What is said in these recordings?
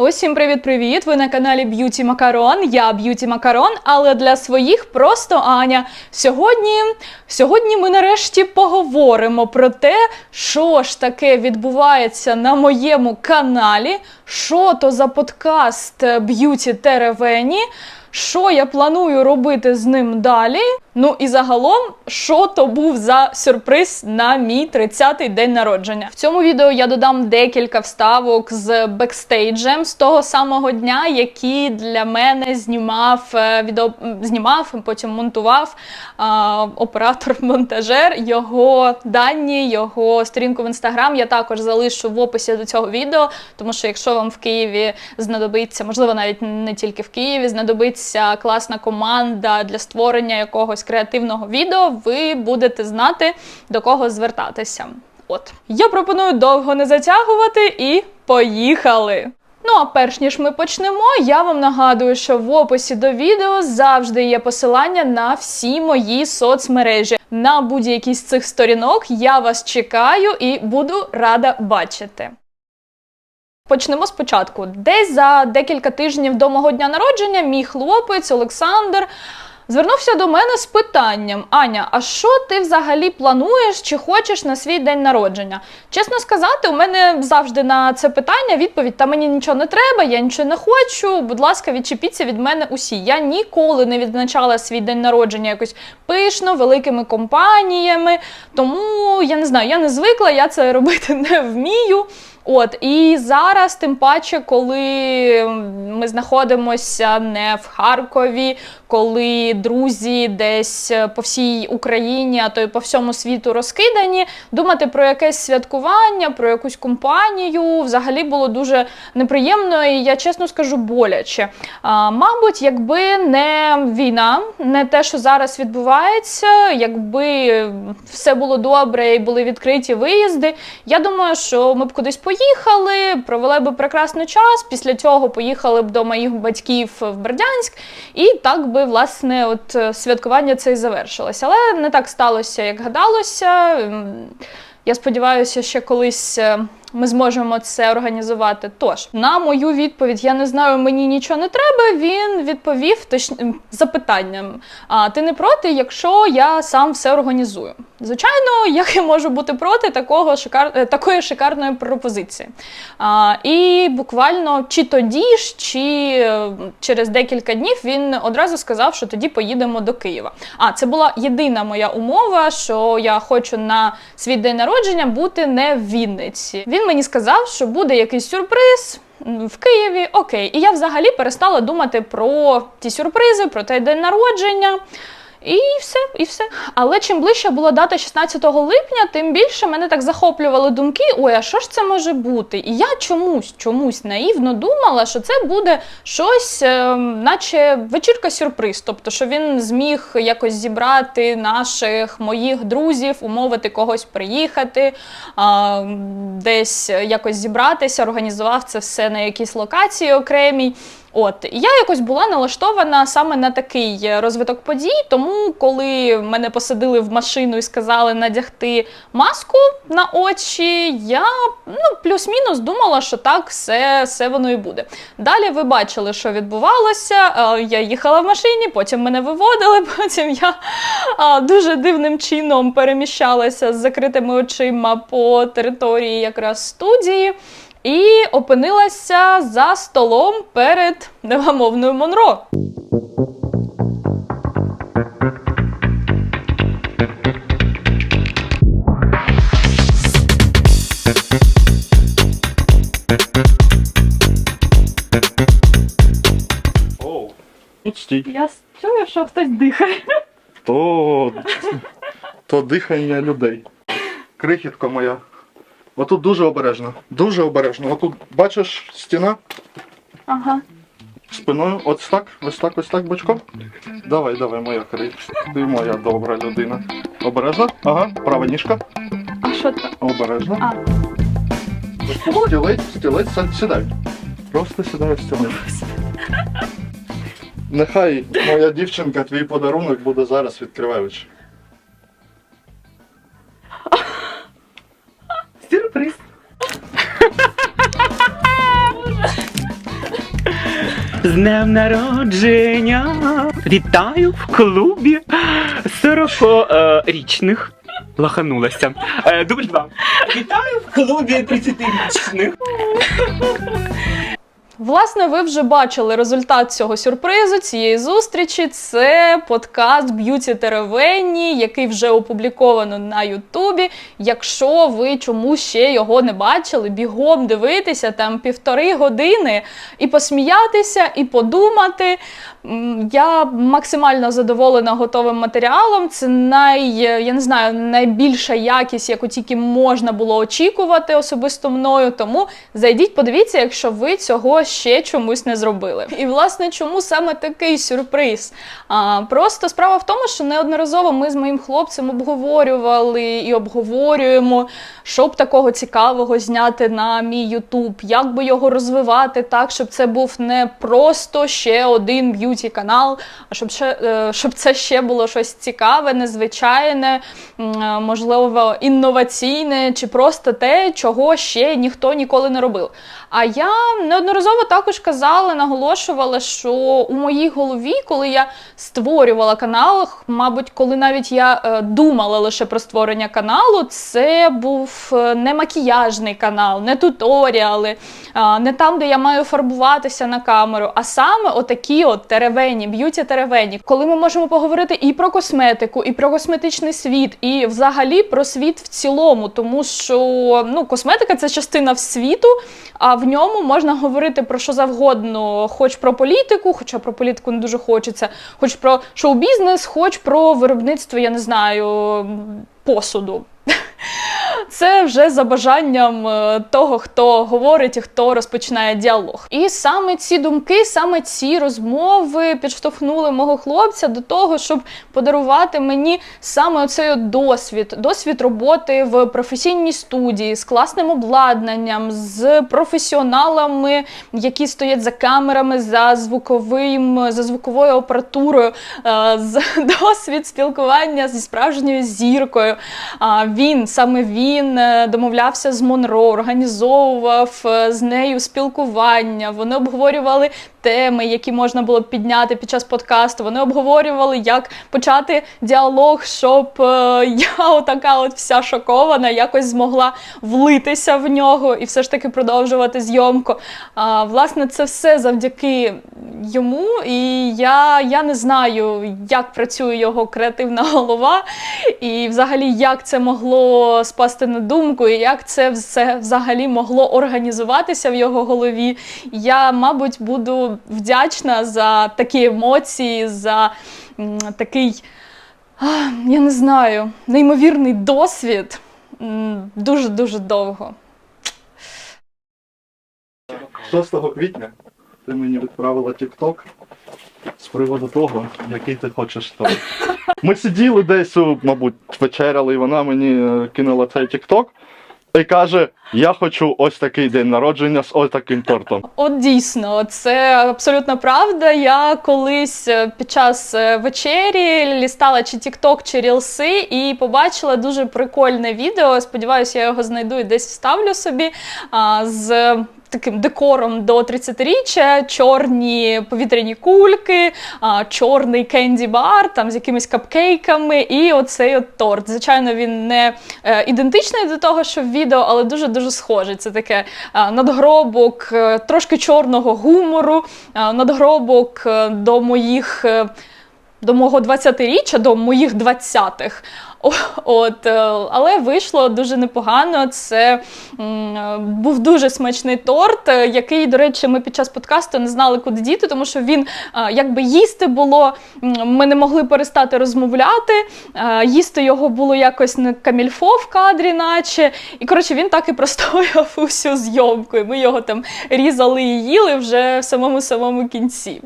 Усім привіт-привіт! Ви на каналі Б'юті Макарон. Я Б'юті Макарон, але для своїх просто Аня. Сьогодні, сьогодні ми нарешті поговоримо про те, що ж таке відбувається на моєму каналі, що то за подкаст Б'юті Теревені. Що я планую робити з ним далі? Ну і загалом, що то був за сюрприз на мій 30-й день народження. В цьому відео я додам декілька вставок з бекстейджем з того самого дня, які для мене знімав е, відео, знімав, потім монтував а, оператор-монтажер. Його дані, його сторінку в інстаграм я також залишу в описі до цього відео, тому що якщо вам в Києві знадобиться, можливо, навіть не тільки в Києві, знадобиться класна команда для створення якогось креативного відео, ви будете знати до кого звертатися. От я пропоную довго не затягувати і поїхали. Ну а перш ніж ми почнемо, я вам нагадую, що в описі до відео завжди є посилання на всі мої соцмережі. На будь-якій з цих сторінок я вас чекаю і буду рада бачити. Почнемо спочатку. Десь за декілька тижнів до мого дня народження мій хлопець Олександр звернувся до мене з питанням: Аня, а що ти взагалі плануєш чи хочеш на свій день народження? Чесно сказати, у мене завжди на це питання відповідь: та мені нічого не треба, я нічого не хочу. Будь ласка, відчепіться від мене усі. Я ніколи не відзначала свій день народження якось пишно, великими компаніями. Тому я не знаю, я не звикла, я це робити не вмію. От і зараз, тим паче, коли ми знаходимося не в Харкові, коли друзі десь по всій Україні, а то й по всьому світу розкидані, думати про якесь святкування, про якусь компанію взагалі було дуже неприємно і я чесно скажу боляче. А, мабуть, якби не війна, не те, що зараз відбувається, якби все було добре і були відкриті виїзди, я думаю, що ми б кудись поїхали, провели б прекрасний час. Після цього поїхали б до моїх батьків в Бердянськ, і так би власне от е, святкування це і завершилося. Але не так сталося, як гадалося. Я сподіваюся, ще колись е, ми зможемо це організувати. Тож, на мою відповідь, я не знаю, мені нічого не треба. Він відповів точ... запитанням: А ти не проти, якщо я сам все організую? Звичайно, як я можу бути проти такого шикар... е, такої шикарної пропозиції. А, і буквально чи тоді ж, чи через декілька днів він одразу сказав, що тоді поїдемо до Києва. А це була єдина моя умова, що я хочу на свій день народження бути не в Вінниці. Він мені сказав, що буде якийсь сюрприз. В Києві, окей, і я взагалі перестала думати про ті сюрпризи, про той день народження. І все, і все. Але чим ближче була дата 16 липня, тим більше мене так захоплювали думки: ой, а що ж це може бути? І я чомусь, чомусь наївно думала, що це буде щось, е, наче вечірка сюрприз. Тобто, що він зміг якось зібрати наших моїх друзів, умовити когось приїхати, а, десь якось зібратися, організував це все на якійсь локації окремій. От і я якось була налаштована саме на такий е, розвиток подій. Тому, коли мене посадили в машину і сказали надягти маску на очі, я ну плюс-мінус думала, що так все, все воно і буде. Далі ви бачили, що відбувалося. Е, Я їхала в машині, потім мене виводили. Потім я дуже дивним чином переміщалася з закритими очима по території якраз студії. І опинилася за столом перед невгамовною Монро. Стій. Я чую, що хтось дихає. То, то дихання людей. Крихітка моя. Отут дуже обережно. Дуже обережно. Отут бачиш стіна Ага. спиною. Ось так, ось так, ось так бочком. Давай, давай, моя крихітка. Ти моя добра людина. Обережно. Ага, права ніжка. А що там? Обережно. А. Стілець, стілець, сідай. Просто сідай в стілець. Нехай моя дівчинка, твій подарунок буде зараз відкриваючи. Сюрприз. з днем народження! Вітаю в клубі 40-річних. Лаханулася. Е, Дубль два. Вітаю в клубі 30-річних. Власне, ви вже бачили результат цього сюрпризу, цієї зустрічі. Це подкаст Б'юті Теревені, який вже опубліковано на Ютубі. Якщо ви чомусь ще його не бачили, бігом дивитися там півтори години і посміятися, і подумати. Я максимально задоволена готовим матеріалом. Це най, я не знаю, найбільша якість, яку тільки можна було очікувати особисто мною. Тому зайдіть, подивіться, якщо ви цього ще чомусь не зробили. І власне, чому саме такий сюрприз? А, просто справа в тому, що неодноразово ми з моїм хлопцем обговорювали і обговорюємо, що б такого цікавого зняти на мій Ютуб, як би його розвивати так, щоб це був не просто ще один б'юті канал, щоб ще е, щоб це ще було щось цікаве, незвичайне, е, можливо, інноваційне, чи просто те, чого ще ніхто ніколи не робив. А я неодноразово також казала, наголошувала, що у моїй голові, коли я створювала канал, мабуть, коли навіть я е, думала лише про створення каналу, це був не макіяжний канал, не туторіали, не там, де я маю фарбуватися на камеру, а саме отакі от теревені, б'юті теревені, коли ми можемо поговорити і про косметику, і про косметичний світ, і взагалі про світ в цілому, тому що ну, косметика це частина світу, а в ньому можна говорити про що завгодно, хоч про політику, хоча про політику не дуже хочеться, хоч про шоу-бізнес, хоч про виробництво, я не знаю, посуду. Це вже за бажанням е, того, хто говорить і хто розпочинає діалог. І саме ці думки, саме ці розмови підштовхнули мого хлопця до того, щоб подарувати мені саме оцей досвід, досвід роботи в професійній студії з класним обладнанням, з професіоналами, які стоять за камерами, за звуковим, за звуковою апаратурою, е, з досвід спілкування зі справжньою зіркою. Він саме він е, домовлявся з Монро, організовував е, з нею спілкування. Вони обговорювали теми, які можна було б підняти під час подкасту. Вони обговорювали, як почати діалог, щоб е, я, отака от вся шокована, якось змогла влитися в нього і все ж таки продовжувати зйомку. А, власне, це все завдяки йому. І я, я не знаю, як працює його креативна голова, і взагалі як це могло спасти на думку, і як це все взагалі могло організуватися в його голові. Я, мабуть, буду вдячна за такі емоції, за такий, я не знаю, неймовірний досвід. Дуже-дуже довго. 6 квітня ти мені відправила TikTok з приводу того, який ти хочеш торт. Ми сиділи десь, мабуть, вечеряли, і вона мені е, кинула цей TikTok і каже: Я хочу ось такий день народження з ось таким тортом. От дійсно, це абсолютно правда. Я колись е, під час е, вечері лістала чи TikTok, чи Рілси і побачила дуже прикольне відео. Сподіваюся, я його знайду і десь вставлю собі а, з. Таким декором до 30-річчя, чорні повітряні кульки, а, чорний кенді-бар, там з якимись капкейками, і оцей от торт. Звичайно, він не е, ідентичний до того, що в відео, але дуже дуже схожий. Це таке е, надгробок е, трошки чорного гумору, е, надгробок е, до моїх. е, До мого 20-річчя, до моїх 20-х. От, е, але вийшло дуже непогано. Це е, був дуже смачний торт, е, який, до речі, ми під час подкасту не знали, куди діти, тому що він якби їсти було. Ми не могли перестати розмовляти. Їсти його було якось не камільфо в кадрі, наче. І коротше, він так і простояв усю зйомку. І ми його там різали і їли вже в самому самому кінці.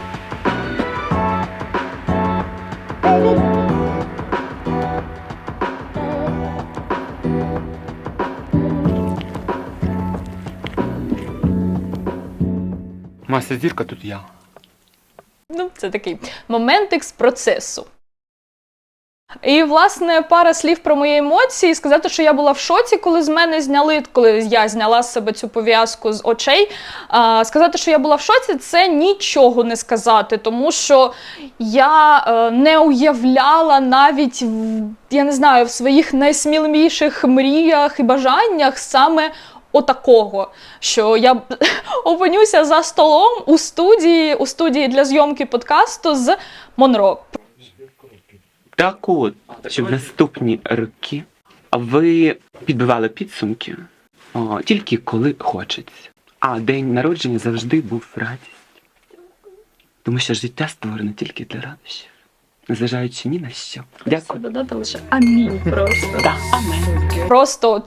Мася зірка тут я. Ну, це такий моментик з процесу. І власне пара слів про мої емоції. Сказати, що я була в шоці, коли з мене зняли, коли я зняла з себе цю пов'язку з очей. А, сказати, що я була в шоці, це нічого не сказати, тому що я е, не уявляла навіть я не знаю в своїх найсміливіших мріях і бажаннях саме. Отакого, що я опинюся за столом у студії, у студії для зйомки подкасту з Монро. Так от, щоб наступні роки ви підбивали підсумки о, тільки коли хочеться. А день народження завжди був радість. Тому що життя створено тільки для радощів, незважаючи ні на що. Дякую. Додати лише амінь просто. Да, амен. Просто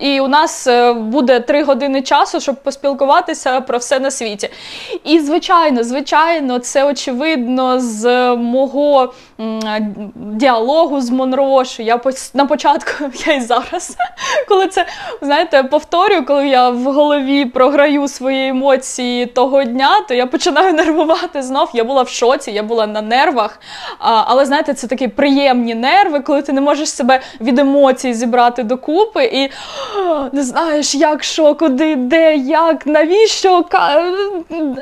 і у нас е, буде три години часу, щоб поспілкуватися про все на світі. І звичайно, звичайно, це очевидно з мого діалогу з Монро, що я на початку, я і зараз, коли це знаєте, повторюю, коли я в голові програю свої емоції того дня, то я починаю нервувати знов. Я була в шоці, я була на нервах. Але знаєте, це такі приємні нерви, коли ти не можеш себе від емоцій зібрати докупи і «О, не знаєш, як, що, куди, де, як, навіщо.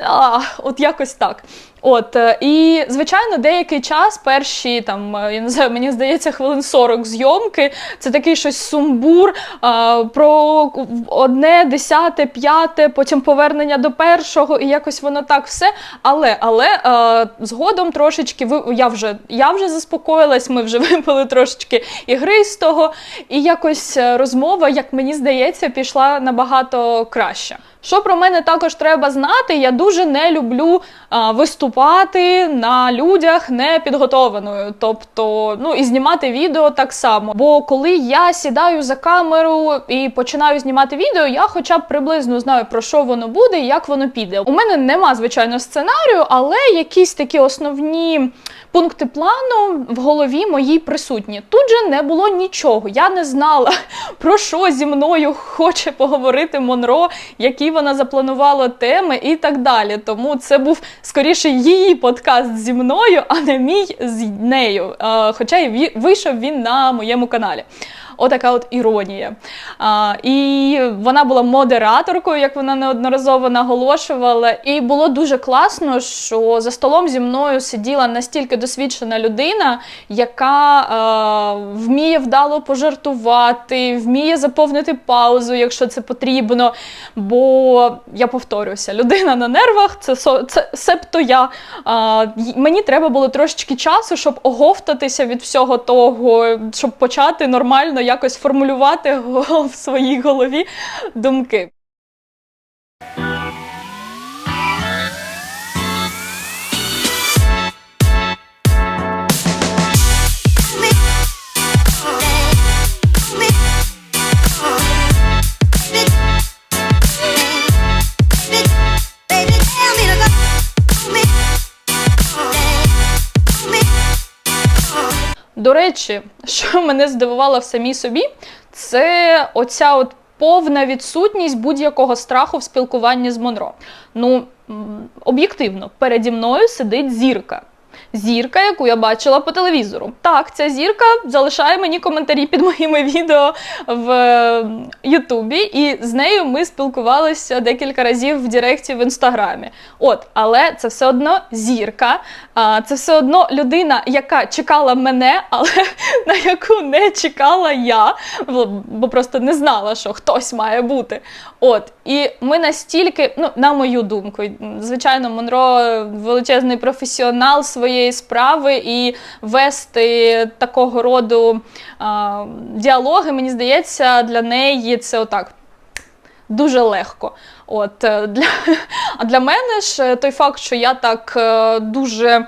А, от якось так. От е, і звичайно, деякий час, перші там е, я не знаю, мені здається, хвилин 40 зйомки. Це такий щось сумбур а, про одне, десяте, п'яте, потім повернення до першого, і якось воно так все. Але але е, згодом трошечки ви я вже я вже заспокоїлась. Ми вже випили трошечки ігристого, і якось е, розмова, як мені здається, пішла набагато краще. Що про мене також треба знати, я дуже не люблю а, виступати на людях непідготованою, тобто ну і знімати відео так само. Бо коли я сідаю за камеру і починаю знімати відео, я хоча б приблизно знаю про що воно буде і як воно піде. У мене нема звичайно сценарію, але якісь такі основні пункти плану в голові моїй присутні. Тут же не було нічого. Я не знала про що зі мною хоче поговорити Монро, які вона запланувала теми і так далі. Тому це був скоріше її подкаст зі мною, а не мій з нею. Е, Хоча й вийшов він на моєму каналі. Отака от іронія. А, і вона була модераторкою, як вона неодноразово наголошувала. І було дуже класно, що за столом зі мною сиділа настільки досвідчена людина, яка е, вміє вдало пожартувати, вміє заповнити паузу, якщо це потрібно. Бо я повторюся, людина на нервах це, це себто я. А, мені треба було трошечки часу, щоб оговтатися від всього того, щоб почати нормально якось формулювати в своїй голові думки. До речі, що мене здивувало в самій собі, це оця от повна відсутність будь-якого страху в спілкуванні з Монро. Ну, об'єктивно, переді мною сидить зірка. Зірка, яку я бачила по телевізору. Так, ця зірка залишає мені коментарі під моїми відео в е, Ютубі, і з нею ми спілкувалися декілька разів в Директі в інстаграмі. От, але це все одно зірка, це все одно людина, яка чекала мене, але на яку не чекала я, бо просто не знала, що хтось має бути. От, і ми настільки, ну, на мою думку, звичайно, Монро величезний професіонал своєї справи, і вести такого роду а, діалоги, мені здається, для неї це отак дуже легко. От е, для, а для мене ж е, той факт, що я так е, дуже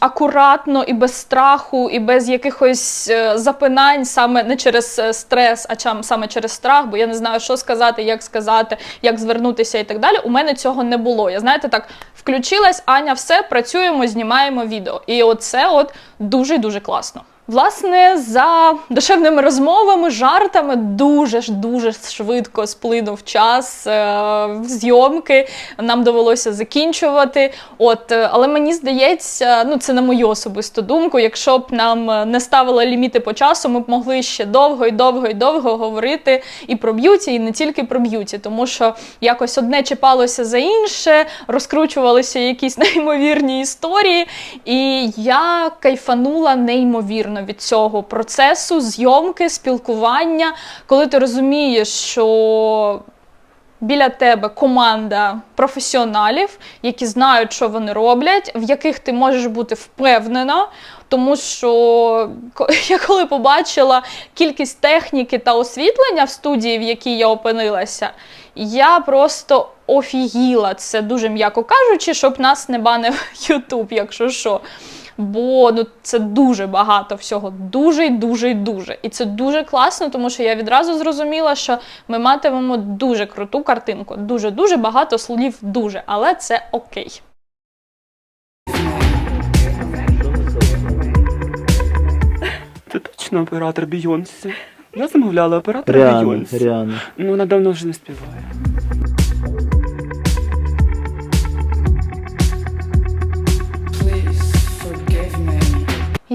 акуратно і без страху, і без якихось запинань, саме не через стрес, а саме через страх, бо я не знаю, що сказати, як сказати, як звернутися і так далі. У мене цього не було. Я знаєте, так включилась, Аня, все, працюємо, знімаємо відео. І оце от дуже дуже класно. Власне, за душевними розмовами, жартами дуже ж дуже швидко сплинув час е, зйомки. Нам довелося закінчувати. От, е, але мені здається, ну це на мою особисту думку. Якщо б нам е, не ставили ліміти по часу, ми б могли ще довго і довго і довго говорити і про б'юті, і не тільки про б'юті, тому що якось одне чіпалося за інше, розкручувалися якісь неймовірні історії. І я кайфанула неймовірно від цього процесу, зйомки, спілкування, коли ти розумієш, що біля тебе команда професіоналів, які знають, що вони роблять, в яких ти можеш бути впевнена. Тому що я коли побачила кількість техніки та освітлення в студії, в якій я опинилася, я просто офігіла. Це дуже м'яко кажучи, щоб нас не банив Ютуб, якщо що. Бо ну це дуже багато всього, дуже й дуже й дуже. І це дуже класно, тому що я відразу зрозуміла, що ми матимемо дуже круту картинку. Дуже дуже багато слів дуже, але це окей. Це точно оператор Бійонсі. Я замовляла оператора Бійонсі. Ріана. Ну, вона давно вже не співає.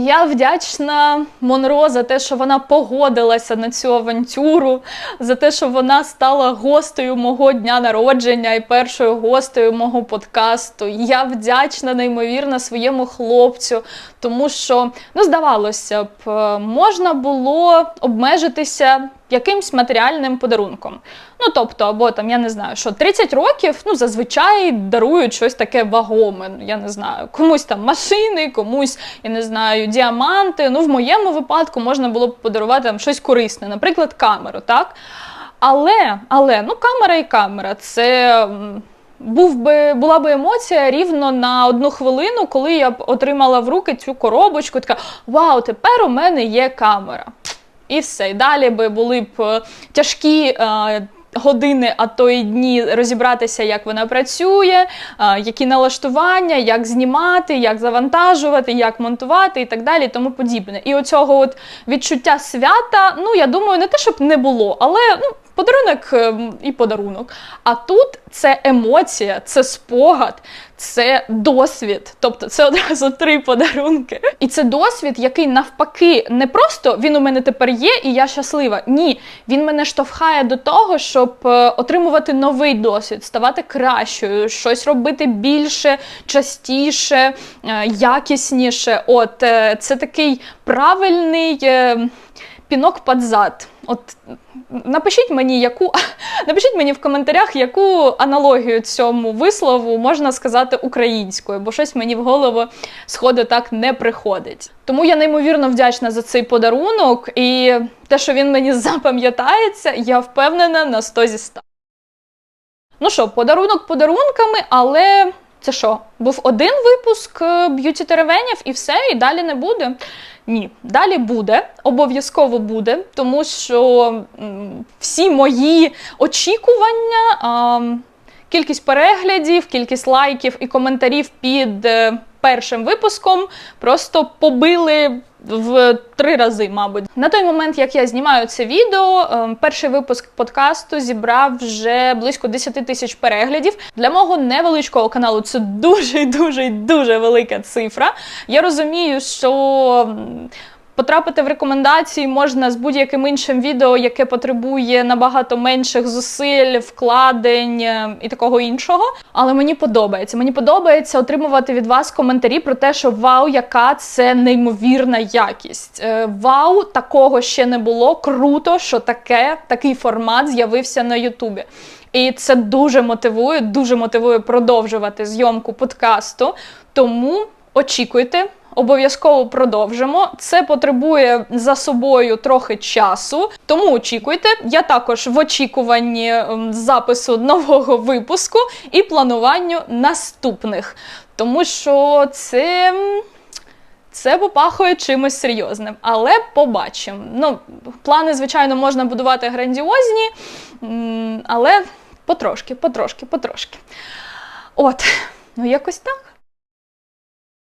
Я вдячна Монро за те, що вона погодилася на цю авантюру, за те, що вона стала гостею мого дня народження і першою гостею мого подкасту. Я вдячна неймовірно своєму хлопцю, тому що, ну, здавалося б, е, можна було обмежитися якимсь матеріальним подарунком. Ну, тобто, або там, я не знаю, що 30 років ну, зазвичай дарують щось таке вагоме. Ну, Я не знаю, комусь там машини, комусь, я не знаю, діаманти. Ну, в моєму випадку можна було б подарувати там щось корисне, наприклад, камеру, так? Але, але, ну, камера і камера, це. Був би, була би емоція рівно на одну хвилину, коли я б отримала в руки цю коробочку, така вау, тепер у мене є камера. І все. І далі би були б е, тяжкі е, години, а то й дні розібратися, як вона працює, е, які налаштування, як знімати, як завантажувати, як монтувати і так далі, і тому подібне. І оцього от відчуття свята, ну я думаю, не те, щоб не було, але ну. Подарунок е, і подарунок. А тут це емоція, це спогад, це досвід. Тобто це одразу три подарунки. І це досвід, який навпаки не просто він у мене тепер є, і я щаслива. Ні, він мене штовхає до того, щоб е, отримувати новий досвід, ставати кращою, щось робити більше, частіше, е, якісніше. От е, це такий правильний. Е, Пінок під зад. От напишіть мені, яку напишіть мені в коментарях, яку аналогію цьому вислову можна сказати українською, бо щось мені в голову сходу так не приходить. Тому я неймовірно вдячна за цей подарунок, і те, що він мені запам'ятається, я впевнена на 100 зі 100. Ну що, подарунок подарунками, але це що? Був один випуск е, б'юті теревенів і все, і далі не буде. Ні, далі буде, обов'язково буде, тому що всі мої очікування, кількість переглядів, кількість лайків і коментарів під е, першим випуском просто побили в три рази, мабуть. На той момент, як я знімаю це відео, е, перший випуск подкасту зібрав вже близько 10 тисяч переглядів. Для мого невеличкого каналу це дуже дуже дуже велика цифра. Я розумію, що. Потрапити в рекомендації можна з будь-яким іншим відео, яке потребує набагато менших зусиль, вкладень е, і такого іншого. Але мені подобається. Мені подобається отримувати від вас коментарі про те, що вау, яка це неймовірна якість. Е, Вау, такого ще не було. Круто, що таке, такий формат з'явився на Ютубі. І це дуже мотивує, дуже мотивує продовжувати зйомку подкасту. Тому очікуйте. Обов'язково продовжимо. Це потребує за собою трохи часу, тому очікуйте. Я також в очікуванні ем, запису нового випуску і плануванню наступних, тому що це. Це попахує чимось серйозним, але побачимо. Ну, плани, звичайно, можна будувати грандіозні, але потрошки, потрошки, потрошки. От, ну якось так.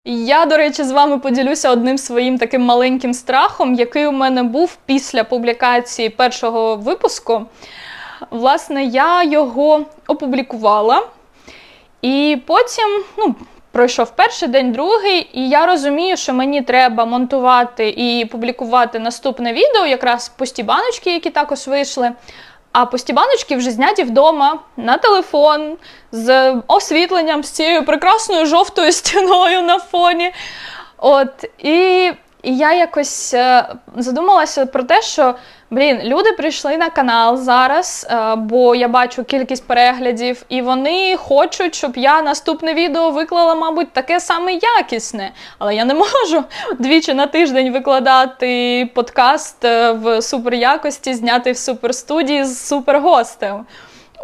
Я, до речі, з вами поділюся одним своїм таким маленьким страхом, який у мене був після публікації першого випуску. Власне, я його опублікувала, і потім, ну, пройшов перший день, другий, і я розумію, що мені треба монтувати і публікувати наступне відео, якраз пусті баночки, які також вийшли. А постібаночки вже зняті вдома на телефон з освітленням, з цією прекрасною жовтою стіною на фоні. От, і, і я якось е, задумалася про те, що блін, люди прийшли на канал зараз, е, бо я бачу кількість переглядів, і вони хочуть, щоб я наступне відео виклала, мабуть, таке саме якісне. Але я не можу двічі на тиждень викладати подкаст е, в суперякості, знятий в суперстудії з супергостем.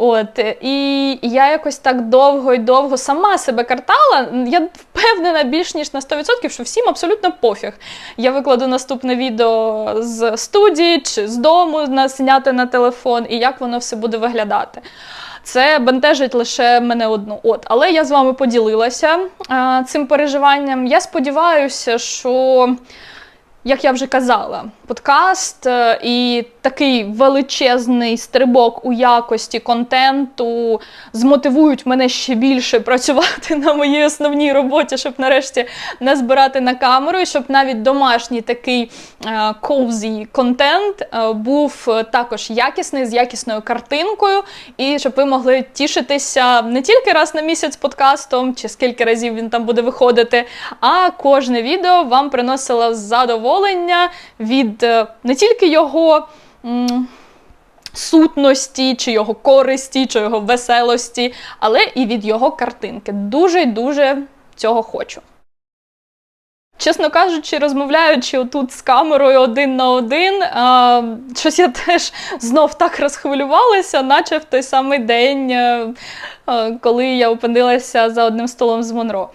От і я якось так довго і довго сама себе картала. Я впевнена більш ніж на 100%, що всім абсолютно пофіг. Я викладу наступне відео з студії чи з дому зняти на телефон, і як воно все буде виглядати. Це бентежить лише мене одну. От, але я з вами поділилася а, цим переживанням. Я сподіваюся, що. Як я вже казала, подкаст е, і такий величезний стрибок у якості контенту змотивують мене ще більше працювати на моїй основній роботі, щоб нарешті не збирати на камеру, і щоб навіть домашній такий е, cozy контент е, був е, також якісний, з якісною картинкою, і щоб ви могли тішитися не тільки раз на місяць подкастом, чи скільки разів він там буде виходити, а кожне відео вам приносило задоволення від е, не тільки його. Сутності, чи його користі, чи його веселості, але і від його картинки. Дуже дуже цього хочу. Чесно кажучи, розмовляючи отут з камерою один на один, а, щось я теж знов так розхвилювалася, наче в той самий день, е, е, коли я опинилася за одним столом з Монро.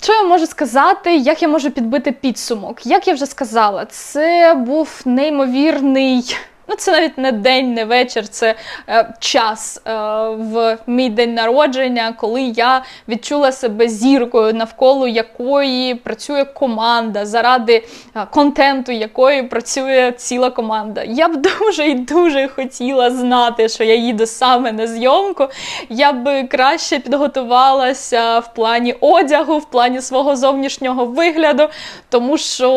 Що я можу сказати, як я можу підбити підсумок? Як я вже сказала, це був неймовірний. Ну, це навіть не день, не вечір, це е, час е, в мій день народження, коли я відчула себе зіркою, навколо якої працює команда, заради е, контенту якої працює ціла команда. Я б дуже і дуже хотіла знати, що я їду саме на зйомку. Я б краще підготувалася в плані одягу, в плані свого зовнішнього вигляду, тому що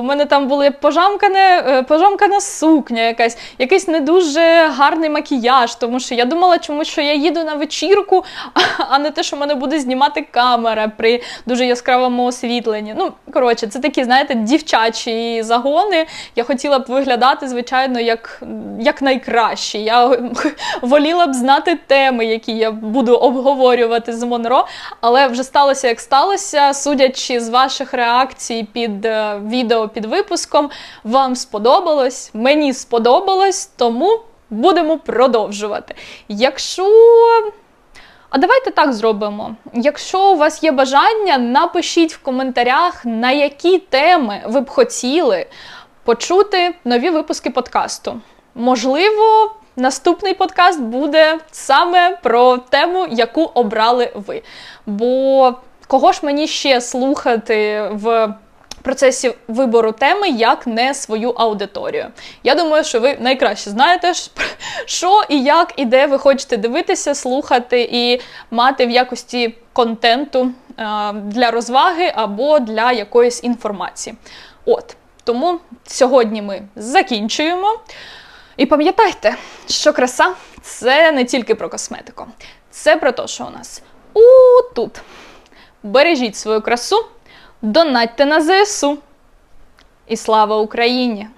у мене там були пожамкане, е, пожамкана сукня, якась, якийсь не дуже гарний макіяж, тому що я думала, чому що я їду на вечірку, а не те, що мене буде знімати камера при дуже яскравому освітленні. Ну, коротше, це такі, знаєте, дівчачі загони. Я хотіла б виглядати, звичайно, як, як найкраще. Я воліла б знати теми, які я буду обговорювати з Монро, але вже сталося, як сталося. Судячи з ваших реакцій під е, відео під випуском, вам сподобалось, мені сподобалось, тому будемо продовжувати. Якщо. А давайте так зробимо. Якщо у вас є бажання, напишіть в коментарях, на які теми ви б хотіли почути нові випуски подкасту. Можливо, наступний подкаст буде саме про тему, яку обрали ви. Бо кого ж мені ще слухати в процесі вибору теми, як не свою аудиторію? Я думаю, що ви найкраще знаєте, що і як і де ви хочете дивитися, слухати і мати в якості контенту е, для розваги або для якоїсь інформації. От. Тому сьогодні ми закінчуємо. І пам'ятайте, що краса це не тільки про косметику, це про те, що у нас у-тут. Бережіть свою красу, донатьте на ЗСУ. І слава Україні!